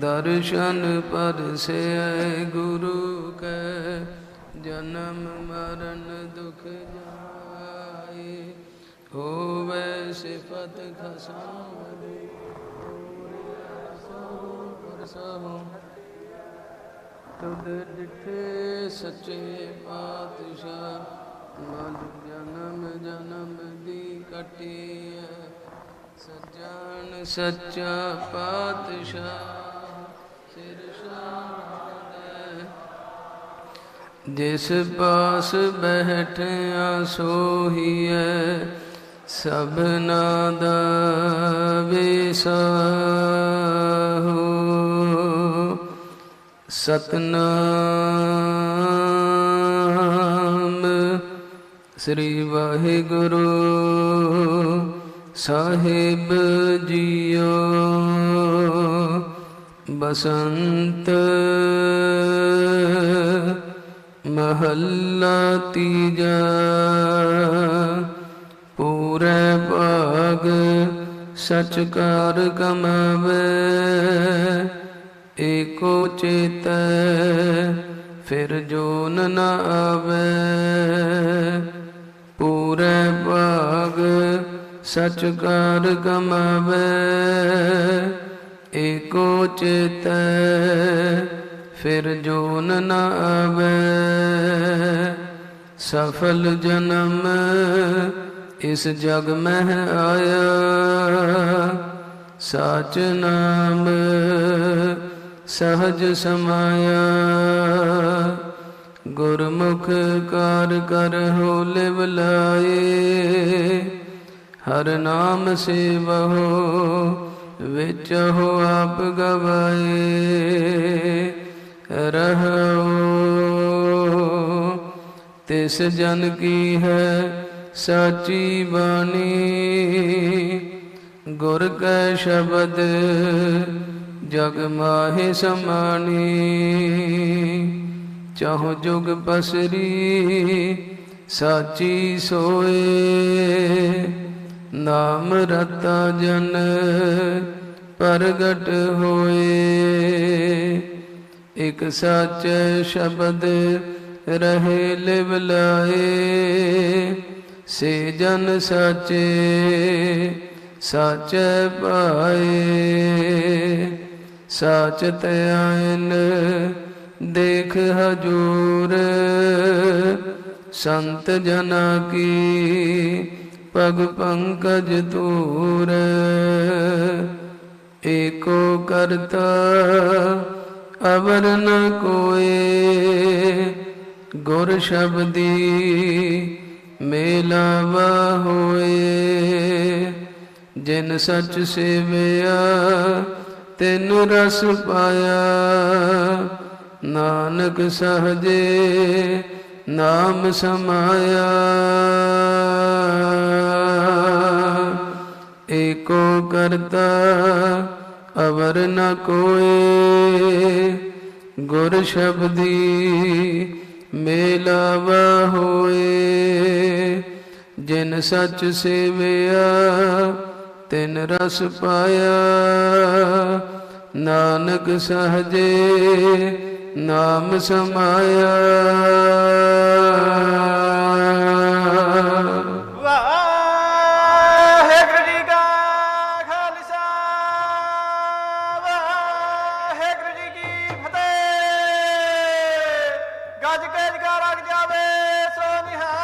ਦਰਸ਼ਨ ਪਰਸੈ ਗੁਰੂ ਕੈ, ਜਨਮ ਮਰਨ ਦੁਖ ਜਾਏ। ਹੋਵੇ ਸਿਫਤ ਖਸਾਰੇ ਸੋ ਤੁਧ ਡਿਠੇ ਸੱਚੇ ਪਾਤਸ਼ਾਹ, ਮਨ ਜਨਮ ਜਨਮ ਦੀ ਕਟਿਆ ਸਜਣ ਸੱਚਾ ਪਾਤਸ਼ਾਹ। ਜਿਸ ਪਾਸ ਬੈਠਿਆ ਸੋਹੀਐ ਸਭਨਾ ਦਾ ਵਿਸਾਹੋ। ਸਤਨਾਮ ਸ੍ਰੀ ਵਾਹਿਗੁਰੂ ਸਾਹਿਬ ਜੀਓ। ਬਸੰਤ ਮਹੱਲਾ ਤੀਜਾ ਪੂਰੇ ਭਾਗ ਸਚ ਕਾਰ ਕਮਾਵੇ, ਏਕੋ ਚੇਤੈ ਫਿਰ ਜੋਨ ਨ ਆਵੇ। ਪੂਰੇ ਭਾਗ ਸਚ ਕਾਰ ਕਮਾਵੇ ਏਕੋ ਚੇਤੈ ਫਿਰ ਜੋਨ ਨ ਆਵੇ। ਸਫਲ ਜਨਮ ਇਸ ਜਗ ਮਹਿ ਆਇਆ। ਸਾਚ ਨਾਮ ਸਹਜ ਸਮਾਇਆ। ਗੁਰਮੁਖ ਕਾਰ ਕਰ ਹੋ ਲਿਵ ਲਾਏ। ਹਰ ਨਾਮ ਸੇਵਹੁ ਵਿੱਚ ਹੋ ਆਪ ਗਵਾਏ ਰਹੋ ਤਿਸ ਜਨ ਕੀ ਹੈ ਸਾਚੀ ਬਾਣੀ? ਗੁਰ ਕੈ ਸ਼ਬਦ ਜਗ ਮਾਹਿ ਸਮਾਣੀ। ਚਾਹੋ ਜੁਗ ਬਸਰੀ ਸਾਚੀ ਸੋਏ। ਨਾਮ ਰਤਾ ਜਨ ਪ੍ਰਗਟ ਹੋਏ। ਇਕ ਸੱਚ ਸ਼ਬਦ ਰਹੇ ਲਿਵ ਲਾਏ। ਸੇ ਜਨ ਸਾਚੇ, ਸੱਚ ਪਾਏ। ਸੱਚ ਧਿਆਨ ਦੇਖ ਹਜੂਰ। ਸੰਤ ਜਨਾ ਕੀ ਪਗ ਪੰਕਜ ਤੂਰ ਏਕੋ ਕਰਤਾ, ਅਵਰ ਨ ਕੋਏ। ਗੁਰ ਸ਼ਬਦੀ ਮੇਲਾਵਾ ਹੋਏ। ਜਿਨ ਸੱਚ ਸੇਵਿਆ, ਤਿਨ ਰਸ ਪਾਇਆ। ਨਾਨਕ ਸਹਜੇ ਨਾਮ ਸਮਾਇਆ। ਕਰਤਾ, ਅਵਰ ਨ ਕੋਏ। ਗੁਰ ਸ਼ਬਦੀ ਮੇਲਾਵਾ ਹੋਏ। ਜਿਨ ਸੱਚ ਸੇਵਿਆ, ਤਿਨ ਰਸ ਪਾਇਆ। ਨਾਨਕ ਸਹਜੇ ਨਾਮ ਸਮਾਇਆ। ਰੱਖ ਜਾਵੇ ਸੋ ਨਿਹਾਲ